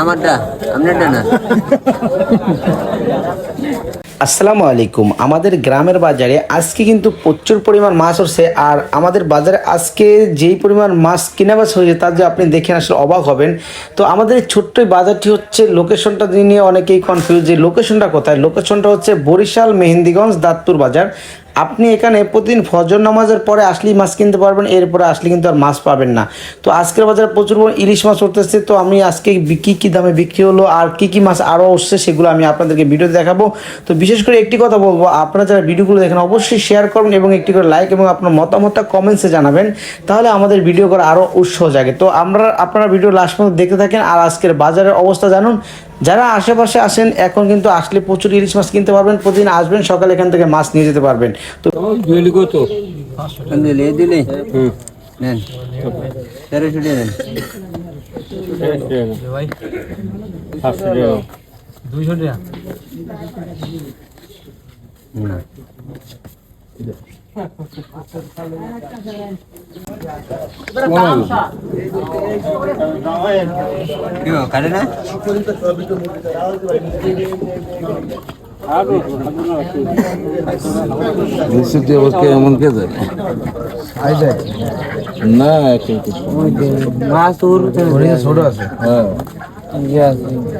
আমারটা, আপনারটা না। আসসালামু আলাইকুম। আমাদের গ্রামের বাজারে আজকে কিন্তু প্রচুর পরিমাণ মাছ উঠছে, আর আমাদের বাজারে আজকে যেই পরিমাণ মাছ কেনা বেচা হয়েছে তার যে আপনি দেখেন আসলে অবাক হবেন। তো আমাদের ছোট্ট বাজারটি হচ্ছে লোকেশনটা নিয়ে অনেকেই কনফিউজ যে লোকেশনটা কোথায়? লোকেশনটা হচ্ছে বরিশাল মেহেন্দিগঞ্জ দাঁতপুর বাজার। আপনি এখানে প্রতিদিন ফজর নামাজের পরে আসলেই মাছ কিনতে পারবেন, এরপরে আসলে কিন্তু আর মাছ পাবেন না। তো আজকের বাজারে প্রচুর ইলিশ মাছ উঠতেছে, তো আমি আজকে কী কী দামে বিক্রি হলো আর কী কী মাছ আরও উঠছে সেগুলো আমি আপনাদেরকে ভিডিও দেখাবো। তো বিশেষ করে একটি কথা বলব, আপনারা যারা ভিডিওগুলো দেখেন অবশ্যই শেয়ার করবেন এবং একটি করে লাইক এবং আপনার মতামতটা কমেন্টসে জানাবেন, তাহলে আমাদের ভিডিও করা আরও উৎসাহ জাগে। তো আমরা, আপনারা ভিডিও লাস্ট পর্যন্ত দেখতে থাকেন আর আজকের বাজারের অবস্থা জানুন। যারা আশেপাশে আসেন, এখন কিন্তু আসলে প্রচুর ইলিশ মাছ কিনতে পারবেন, প্রতিদিন আসবেন, সকালে এখান থেকে মাছ নিয়ে যেতে পারবেন। তো জুয়েলি কত? দিলে দিলে। নেন। তেরোশো টাকা নেন দুইশো টাকা কাটে না? নিশ্চিত অবস্থা এমন কে জানে না কিন্তু মাছ তো ছোট আছে হ্যাঁ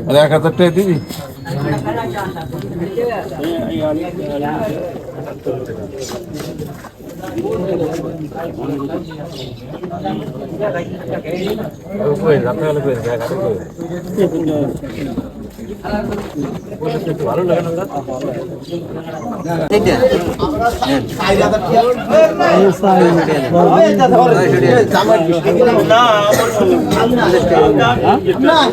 আর এক হাজার টাকা দিবি ভালো লাগে না না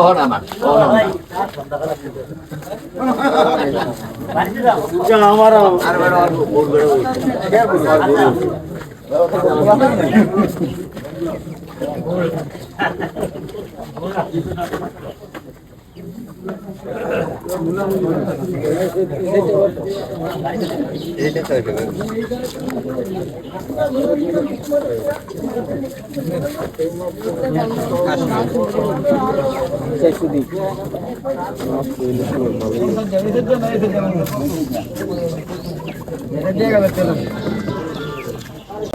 এইটা নেন নয়শো টাকা পঞ্চাশ টাকা নেন পাঁচ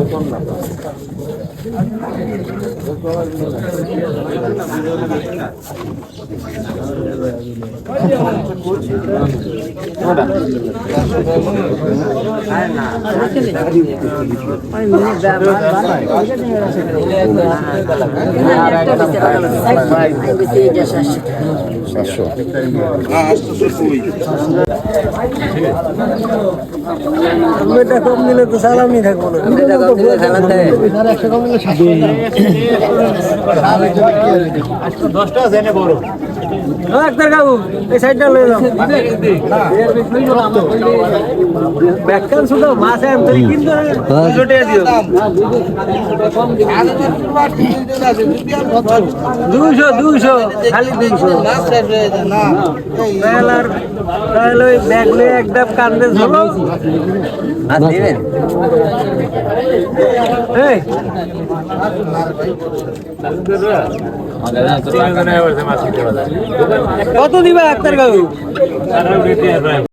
পাঁচ টাকা কমে কম দিলে তো থাকব না। দিলে খেলা দেয় ডাক্তার কাকু এই সাইডটা লয়ে যাও ব্যাককান শুধু মাছ তরি কিন্তু দুশো দিও দুশো দুশো খালি দুশো তাহলে আর তাহলে ওই ব্যাগ লয়ে একদম কান্দে ঝোলো আর দিবেন? কত দিবা ডাক্তার কাকু